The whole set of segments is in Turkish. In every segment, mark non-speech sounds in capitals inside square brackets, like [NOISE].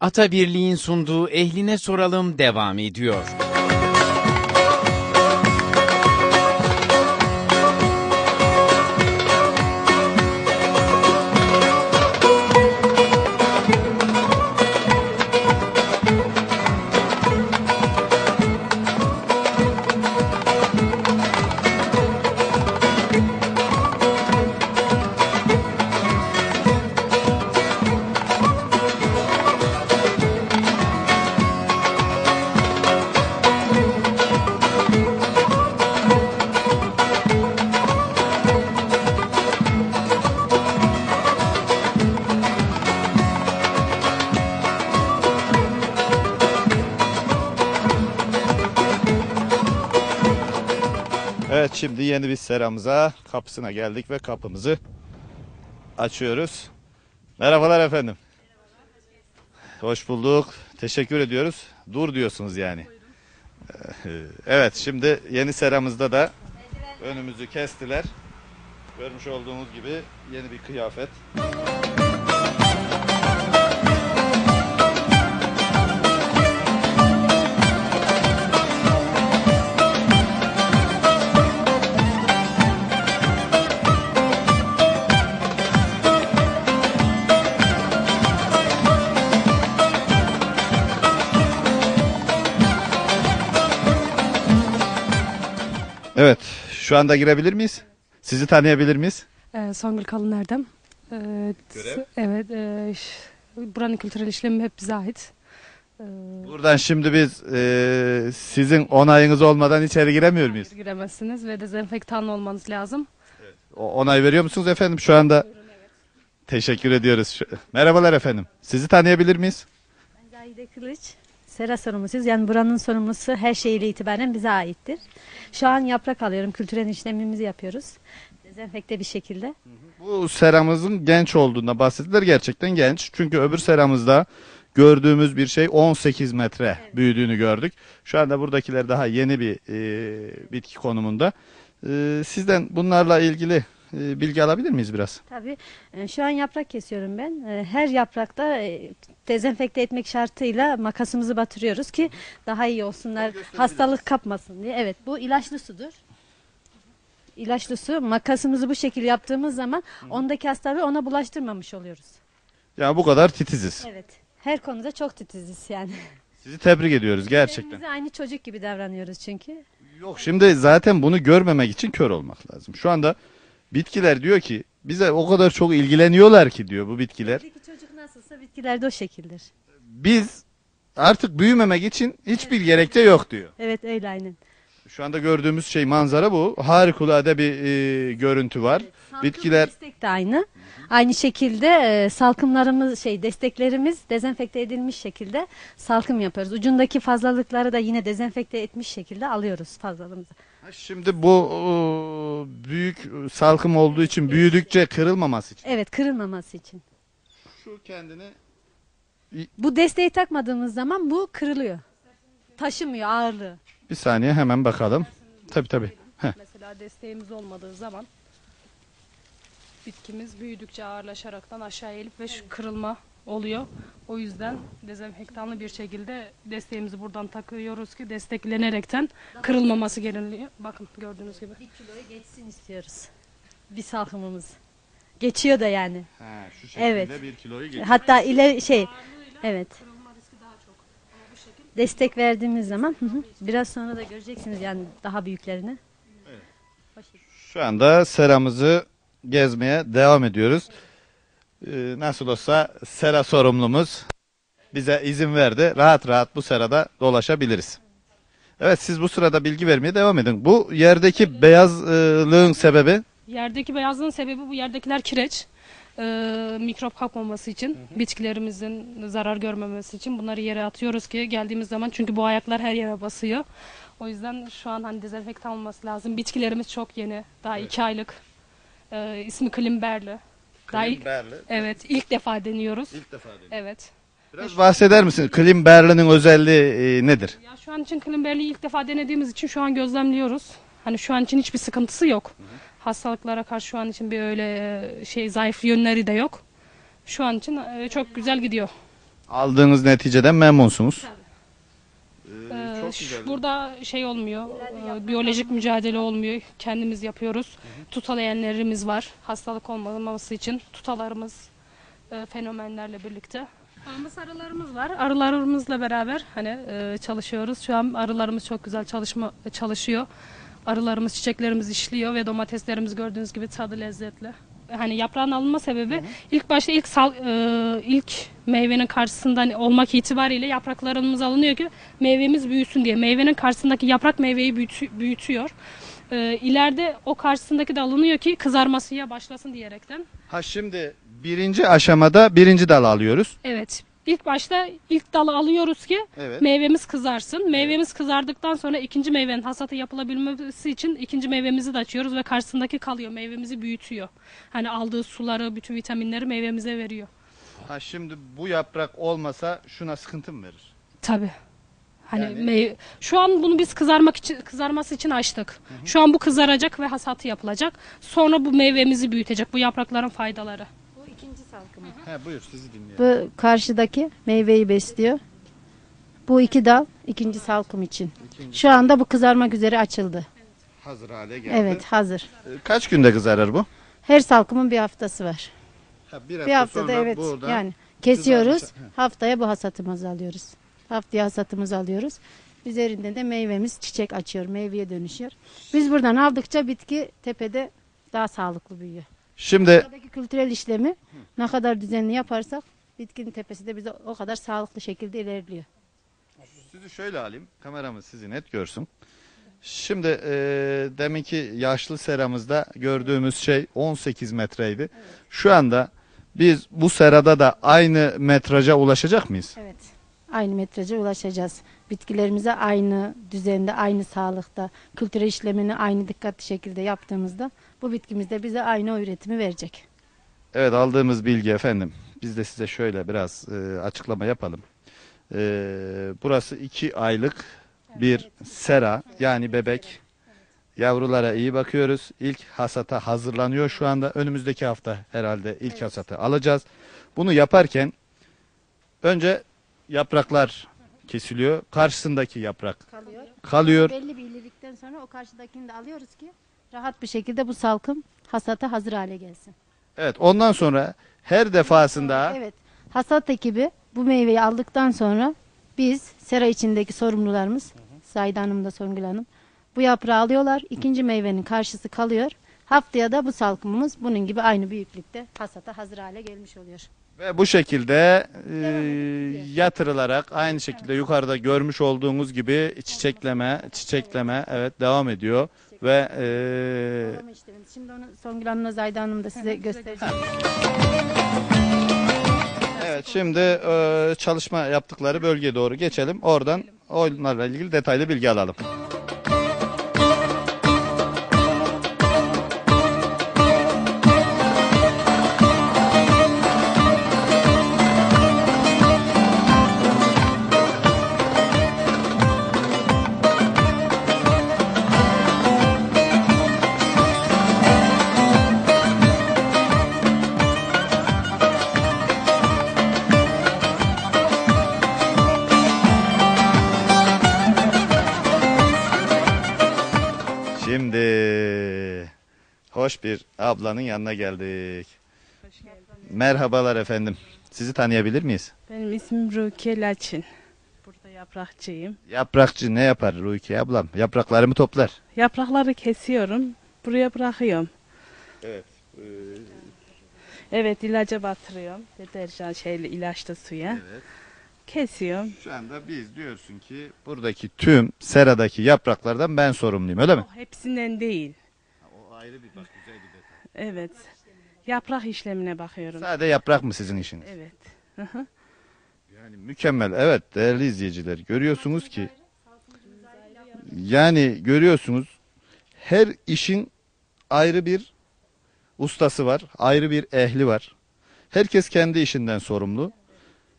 Ata Birliği'nin sunduğu Ehline Soralım devam ediyor. Şimdi yeni bir seramıza kapısına geldik ve kapımızı açıyoruz. Merhabalar efendim. Hoş bulduk. Teşekkür ediyoruz. Dur diyorsunuz yani. Evet şimdi yeni seramızda da önümüzü kestiler. Görmüş olduğunuz gibi yeni bir kıyafet. Şu anda girebilir miyiz? Sizi tanıyabilir miyiz? Ee, Songül Kalın Erdem. Ee, Görev? Evet. E, ş- buranın kültürel işlemi hep bize ait. Ee, Buradan şimdi biz e, sizin onayınız olmadan içeri giremiyor muyuz? giremezsiniz ve dezenfektanlı olmanız lazım. O- Onay veriyor musunuz efendim şu anda? Teşekkür ediyoruz. Şu- Merhabalar efendim. Sizi tanıyabilir miyiz? Zahide Kılıç, Sera sorumlusuyuz. Yani buranın sorumlusu her şeyiyle itibaren bize aittir. Şu an yaprak alıyorum. Kültürel işlemimizi yapıyoruz. Dezenfekte bir şekilde. Bu seramızın genç olduğuna bahsettiler. Gerçekten genç. Çünkü öbür seramızda gördüğümüz bir şey 18 metre büyüdüğünü gördük. Şu anda buradakiler daha yeni bir e, bitki konumunda. E, sizden bunlarla ilgili e, bilgi alabilir miyiz biraz? Tabii e, şu an yaprak kesiyorum ben. E, Her yaprakta e, dezenfekte etmek şartıyla makasımızı batırıyoruz ki daha iyi olsunlar. Hastalık kapmasın diye. Evet bu ilaçlı sudur. İlaçlı su. Makasımızı bu şekilde yaptığımız zaman ondaki hastalığı ona bulaştırmamış oluyoruz. Yani bu kadar titiziz. Evet. Her konuda çok titiziz yani. Sizi tebrik ediyoruz gerçekten. Bize aynı çocuk gibi davranıyoruz çünkü. Yok şimdi zaten bunu görmemek için kör olmak lazım. Şu anda bitkiler diyor ki bize o kadar çok ilgileniyorlar ki diyor bu bitkiler. Evdeki çocuk nasılsa bitkiler de o şekildir. Biz artık büyümemek için hiçbir gerekçe yok diyor. Evet öyle aynen. Şu anda gördüğümüz şey manzara bu. Harikulade bir e, görüntü var. Bitkiler Destek de aynı. Aynı şekilde e, salkımlarımız şey desteklerimiz dezenfekte edilmiş şekilde salkım yapıyoruz. Ucundaki fazlalıkları da yine dezenfekte etmiş şekilde alıyoruz fazlalığımızı. Şimdi bu e, büyük salkım olduğu için büyüdükçe kırılmaması için. Evet kırılmaması için. Şu kendini Bu desteği takmadığımız zaman bu kırılıyor. Taşımıyor ağırlığı. bir saniye hemen bakalım. Tabi tabi. Mesela desteğimiz olmadığı zaman bitkimiz büyüdükçe ağırlaşaraktan aşağı eğilip ve şu kırılma oluyor. O yüzden dezenfektanlı bir şekilde desteğimizi buradan takıyoruz ki desteklenerekten kırılmaması gerekiyor. Bakın gördüğünüz gibi. Bir kiloyu geçsin istiyoruz. Bir salkımımız. Geçiyor da yani. şu şekilde Evet. bir kiloyu Hatta ileri şey evet. Destek verdiğimiz zaman hı hı, biraz sonra da göreceksiniz yani daha büyüklerini. Şu anda seramızı gezmeye devam ediyoruz. Ee, nasıl olsa sera sorumlumuz bize izin verdi. Rahat rahat bu serada dolaşabiliriz. Evet siz bu sırada bilgi vermeye devam edin. Bu yerdeki beyazlığın sebebi Yerdeki beyazlığın sebebi bu yerdekiler kireç. Ee, mikrop kapmaması için, bitkilerimizin zarar görmemesi için bunları yere atıyoruz ki geldiğimiz zaman çünkü bu ayaklar her yere basıyor. O yüzden şu an hani dezenfektan olması lazım. Bitkilerimiz çok yeni. Daha iki aylık. Ee, ismi Klimberli. İlk- evet ilk defa deniyoruz. İlk defa Evet. Biraz bahseder misin? Klimberli'nin özelliği e, nedir? Ya şu an için Klimberli'yi ilk defa denediğimiz için şu an gözlemliyoruz. Hani şu an için hiçbir sıkıntısı yok. Hastalıklara karşı şu an için bir öyle e, şey zayıf yönleri de yok. Şu an için e, çok güzel gidiyor. Aldığınız neticeden memnunsunuz. Ee, şu- burada şey olmuyor, e, biyolojik mücadele olmuyor. Kendimiz yapıyoruz. Tutalayanlarımız var. Hastalık olmaması için tutalarımız e, fenomenlerle birlikte. Ağımız arılarımız var. Arılarımızla beraber hani e, çalışıyoruz. Şu an arılarımız çok güzel çalışma çalışıyor. Arılarımız, çiçeklerimiz işliyor ve domateslerimiz gördüğünüz gibi tadı lezzetli. Hani yaprağın alınma sebebi ilk başta ilk sal, e, ilk meyvenin karşısından olmak itibariyle yapraklarımız alınıyor ki meyvemiz büyüsün diye. Meyvenin karşısındaki yaprak meyveyi büyütü- büyütüyor. E, ileride o karşısındaki de alınıyor ki kızarmasıya başlasın diyerekten. Ha şimdi birinci aşamada birinci dal alıyoruz. Evet. İlk başta ilk dalı alıyoruz ki Evet. meyvemiz kızarsın. Meyvemiz kızardıktan sonra ikinci meyvenin hasatı yapılabilmesi için ikinci meyvemizi de açıyoruz ve karşısındaki kalıyor. Meyvemizi büyütüyor. Hani aldığı suları, bütün vitaminleri meyvemize veriyor. Ha şimdi bu yaprak olmasa şuna sıkıntı mı verir? Tabii. Hani Yani- mey- şu an bunu biz kızarmak için kızarması için açtık. Şu an bu kızaracak ve hasatı yapılacak. Sonra bu meyvemizi büyütecek. Bu yaprakların faydaları. Salkımı. He buyur sizi dinliyorum. Bu karşıdaki meyveyi besliyor. Bu iki dal ikinci salkım için. Şu anda bu kızarmak üzere açıldı. Hazır hale geldi. Evet hazır. Ee, Kaç günde kızarır bu? Her salkımın bir haftası var. Ha, Bir haftada evet yani kesiyoruz. Haftaya bu hasatımızı alıyoruz. Haftaya hasatımızı alıyoruz. Üzerinde de meyvemiz çiçek açıyor, meyveye dönüşüyor. Biz buradan aldıkça bitki tepede daha sağlıklı büyüyor. Şimdi Buradaki kültürel işlemi ne kadar düzenli yaparsak bitkinin tepesi de bize o kadar sağlıklı şekilde ilerliyor. sizi şöyle alayım. Kameramız sizi net görsün. Şimdi e, deminki yaşlı seramızda gördüğümüz şey 18 metreydi. Şu anda biz bu serada da aynı metraja ulaşacak mıyız? Evet. Aynı metraja ulaşacağız. Bitkilerimize aynı düzende, aynı sağlıkta, kültürel işlemini aynı dikkatli şekilde yaptığımızda bu bitkimiz de bize aynı o üretimi verecek. Evet aldığımız bilgi efendim. Biz de size şöyle biraz e, açıklama yapalım. E, burası iki aylık bir sera yani bebek. Yavrulara iyi bakıyoruz. İlk hasata hazırlanıyor şu anda. Önümüzdeki hafta herhalde ilk hasatı alacağız. Bunu yaparken önce yapraklar kesiliyor. Karşısındaki yaprak Kalıyor. kalıyor. Belli bir ilerikten sonra o karşıdakini de alıyoruz ki rahat bir şekilde bu salkım hasata hazır hale gelsin. Evet ondan sonra her defasında Evet. Hasat ekibi bu meyveyi aldıktan sonra biz sera içindeki sorumlularımız Zahide Hanım da Songül Hanım bu yaprağı alıyorlar. İkinci meyvenin karşısı kalıyor. Haftaya da bu salkımımız bunun gibi aynı büyüklükte hasata hazır hale gelmiş oluyor. Ve bu şekilde e, yatırılarak aynı şekilde yukarıda görmüş olduğunuz gibi çiçekleme, çiçekleme evet devam ediyor ve e. Şimdi onu Songül Hanım'la Zahide Hanım da size göstereceğim. evet şimdi e, çalışma yaptıkları bölgeye doğru geçelim. Oradan onlarla ilgili detaylı bilgi alalım. Şimdi hoş bir ablanın yanına geldik. Merhabalar efendim. Sizi tanıyabilir miyiz? Benim ismim Rukiye Laçin. Burada yaprakçıyım. Yaprakçı ne yapar Rukiye ablam? Yapraklarımı toplar. Yaprakları kesiyorum. Buraya bırakıyorum. Evet. Evet ilaca batırıyorum. Deterjan şeyli ilaçlı suya. Evet. Kesiyorum. Şu anda biz diyorsun ki buradaki tüm seradaki yapraklardan ben sorumluyum öyle mi? O hepsinden değil. O ayrı bir bak güzel bir detay. Evet. Yaprak işlemine bakıyorum. Sade yaprak mı sizin işiniz? Evet. Hı hı. Yani mükemmel. Evet değerli izleyiciler görüyorsunuz ki yani görüyorsunuz her işin ayrı bir ustası var, ayrı bir ehli var. Herkes kendi işinden sorumlu.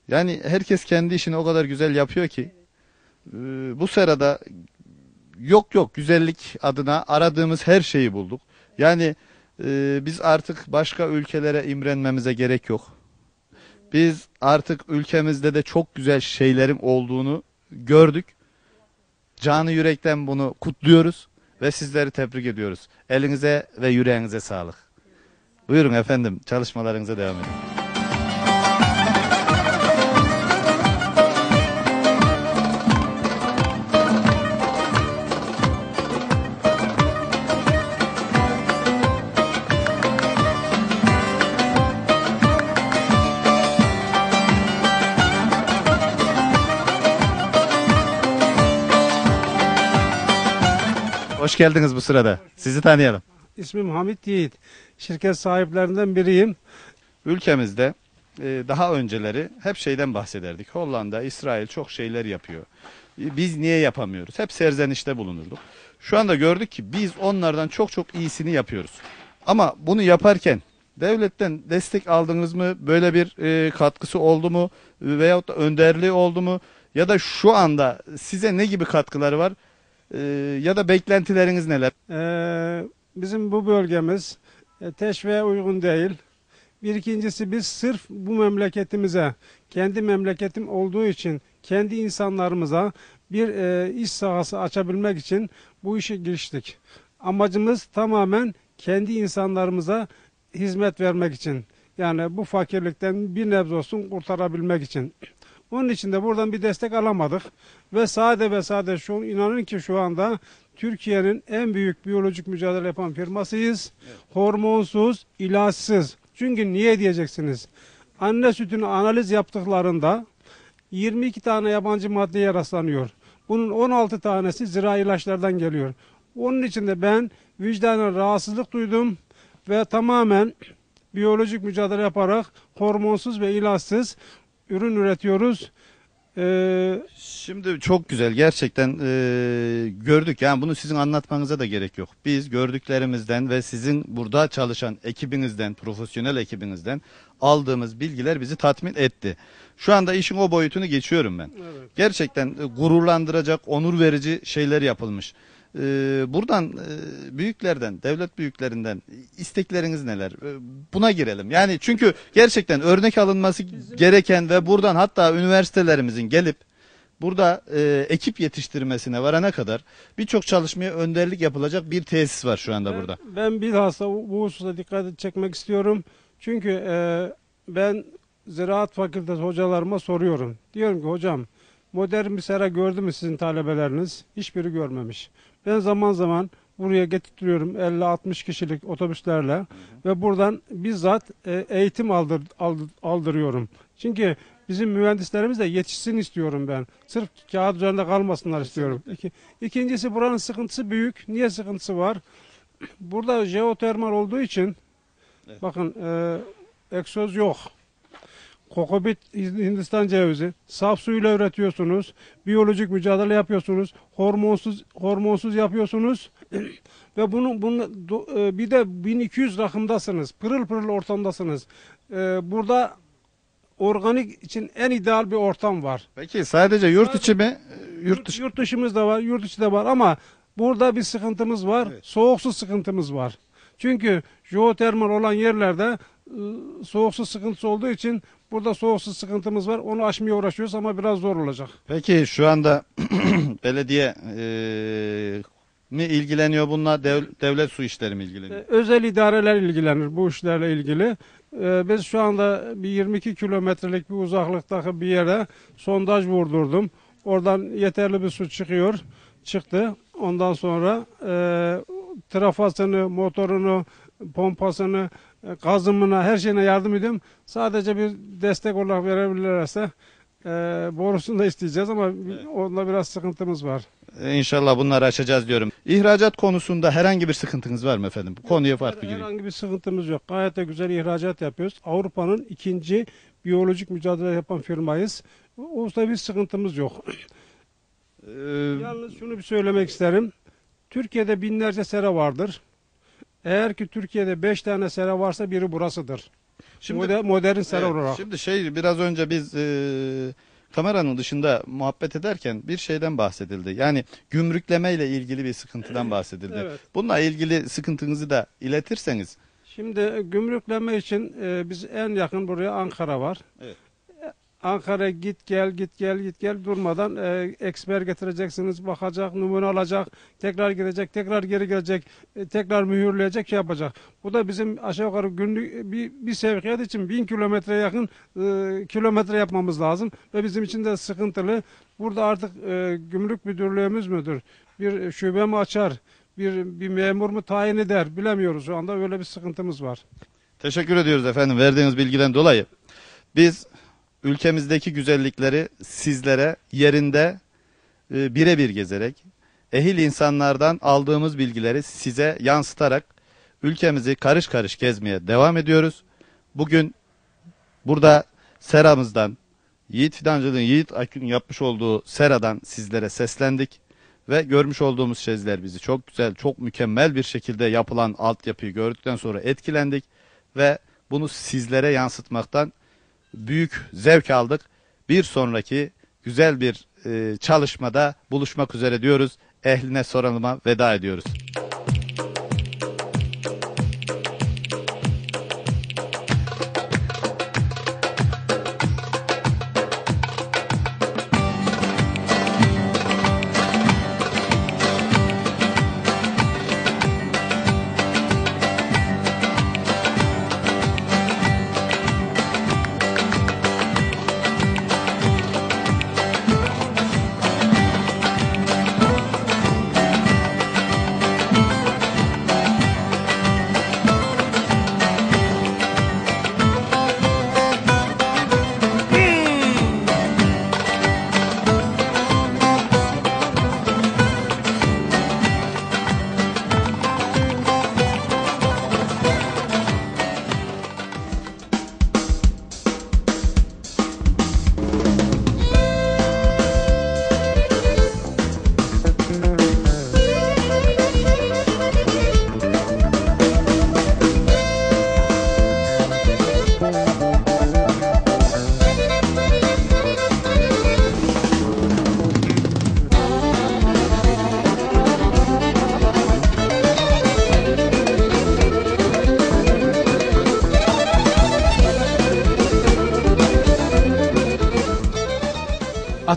Yani herkes kendi işini o kadar güzel yapıyor ki e, bu serada yok yok güzellik adına aradığımız her şeyi bulduk. Yani e, biz artık başka ülkelere imrenmemize gerek yok. Biz artık ülkemizde de çok güzel şeylerin olduğunu gördük. Canı yürekten bunu kutluyoruz ve sizleri tebrik ediyoruz. Elinize ve yüreğinize sağlık. Buyurun efendim çalışmalarınıza devam edin. Hoş geldiniz bu sırada. Sizi tanıyalım. İsmim Hamit Yiğit. Şirket sahiplerinden biriyim. Ülkemizde e, daha önceleri hep şeyden bahsederdik. Hollanda, İsrail çok şeyler yapıyor. E, Biz niye yapamıyoruz? Hep serzenişte bulunurduk. Şu anda gördük ki biz onlardan çok çok iyisini yapıyoruz. Ama bunu yaparken devletten destek aldınız mı? Böyle bir e, katkısı oldu mu? Veyahut da önderliği oldu mu? Ya da şu anda size ne gibi katkıları var? E, ya da beklentileriniz neler? Ee, bizim bu bölgemiz e, uygun değil. Bir ikincisi biz sırf bu memleketimize, kendi memleketim olduğu için kendi insanlarımıza bir e, iş sahası açabilmek için bu işe giriştik. Amacımız tamamen kendi insanlarımıza hizmet vermek için. Yani bu fakirlikten bir nebze olsun kurtarabilmek için. Onun için de buradan bir destek alamadık. Ve sade ve sade şu inanın ki şu anda Türkiye'nin en büyük biyolojik mücadele yapan firmasıyız. Hormonsuz, ilaçsız. Çünkü niye diyeceksiniz? Anne sütünü analiz yaptıklarında 22 tane yabancı maddeye rastlanıyor. Bunun 16 tanesi zira ilaçlardan geliyor. Onun için de ben vicdanen rahatsızlık duydum ve tamamen biyolojik mücadele yaparak hormonsuz ve ilaçsız ürün üretiyoruz. Ee, Şimdi çok güzel gerçekten eee, gördük yani bunu sizin anlatmanıza da gerek yok. Biz gördüklerimizden ve sizin burada çalışan ekibinizden, profesyonel ekibinizden aldığımız bilgiler bizi tatmin etti. Şu anda işin o boyutunu geçiyorum ben. Evet. Gerçekten e, gururlandıracak, onur verici şeyler yapılmış. Eee, buradan eee, büyüklerden, devlet büyüklerinden istekleriniz neler? Eee, buna girelim. Yani çünkü gerçekten örnek alınması gereken ve buradan hatta üniversitelerimizin gelip burada e, ekip yetiştirmesine varana kadar birçok çalışmaya önderlik yapılacak bir tesis var şu anda Ben- burada. Ben bilhassa bu hususa dikkat çekmek istiyorum. Çünkü e, ben ziraat fakültesi hocalarıma soruyorum. Diyorum ki hocam modern bir sera gördü mü sizin talebeleriniz? Hiçbiri görmemiş. Ben zaman zaman buraya getirtiyorum 50-60 kişilik otobüslerle ve buradan bizzat e, eğitim aldır, aldır- aldırıyorum. Çünkü bizim mühendislerimiz de yetişsin istiyorum ben. Sırf kağıt üzerinde kalmasınlar istiyorum. İki, ikincisi buranın sıkıntısı büyük. Niye sıkıntısı var? [CLEARS THROAT] Burada jeotermal olduğu için Evet. bakın e, egzoz yok. Kokobit Hindistan cevizi. Saf suyla üretiyorsunuz. Biyolojik mücadele yapıyorsunuz. Hormonsuz hormonsuz yapıyorsunuz. [CLEARS THROAT] Ve bunu, bunu e, bir de 1200 rakımdasınız. Pırıl pırıl ortamdasınız. E, burada organik için en ideal bir ortam var. Peki sadece yurt içi mi? e, Yurt dışı. Yurt dışımız da var, yurt içi de var ama burada bir sıkıntımız var. Evet. Soğuk su sıkıntımız var. Çünkü jeotermal olan yerlerde ı, soğuk su sıkıntısı olduğu için burada soğuk su sıkıntımız var. Onu aşmaya uğraşıyoruz ama biraz zor olacak. Peki şu anda [CLEARS THROAT] belediye e, mi ilgileniyor bununla dev- devlet su işleri mi ilgileniyor? Özel idareler ilgilenir bu işlerle ilgili. Ee, Biz şu anda bir 22 kilometrelik bir uzaklıktaki bir yere sondaj vurdurdum. Oradan yeterli bir su çıkıyor. Çıktı. Ondan sonra e, trafasını, motorunu, pompasını, e, gazımına, her şeyine yardım ediyorum. Sadece bir destek olarak verebilirlerse e, borusunu da isteyeceğiz ama onda biraz sıkıntımız var. İnşallah bunları aşacağız diyorum. İhracat konusunda herhangi bir sıkıntınız var mı efendim? Bu Konuya farklı gireyim. Herhangi bir sıkıntımız yok. Gayet de güzel ihracat yapıyoruz. Avrupa'nın ikinci biyolojik mücadele yapan firmayız. Usta bir sıkıntımız yok. Ee, Yalnız şunu bir söylemek isterim. Türkiye'de binlerce sera vardır. Eğer ki Türkiye'de beş tane sera varsa biri burasıdır. Şimdi- Moder- modern sera Evet, olarak. Şimdi şey biraz önce biz e, kameranın dışında muhabbet ederken bir şeyden bahsedildi. Yani gümrükleme ile ilgili bir sıkıntıdan [CLEARS THROAT] bahsedildi. Evet. Bununla ilgili sıkıntınızı da iletirseniz Şimdi gümrükleme için e, biz en yakın buraya Ankara var. Evet. E, Ankara git gel git gel git gel durmadan e, eksper getireceksiniz bakacak numune alacak tekrar gidecek tekrar geri gelecek e, tekrar mühürleyecek şey yapacak. Bu da bizim aşağı yukarı günlük bir, bir sevkiyat için bin kilometreye yakın e, kilometre yapmamız lazım ve bizim için de sıkıntılı. Burada artık e, gümrük müdürlüğümüz müdür bir şube mi açar bir, bir memur mu tayin eder bilemiyoruz şu anda öyle bir sıkıntımız var. Teşekkür ediyoruz efendim verdiğiniz bilgiden dolayı. Biz ülkemizdeki güzellikleri sizlere yerinde e, birebir gezerek, ehil insanlardan aldığımız bilgileri size yansıtarak ülkemizi karış karış gezmeye devam ediyoruz. Bugün burada seramızdan, Yiğit Fidancı'nın Yiğit Akın yapmış olduğu seradan sizlere seslendik. Ve görmüş olduğumuz şeyler bizi çok güzel, çok mükemmel bir şekilde yapılan altyapıyı gördükten sonra etkilendik. Ve bunu sizlere yansıtmaktan büyük zevk aldık. Bir sonraki güzel bir e, çalışmada buluşmak üzere diyoruz. Ehline soralıma veda ediyoruz.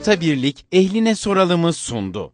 Ata Birlik ehline soralımı sundu.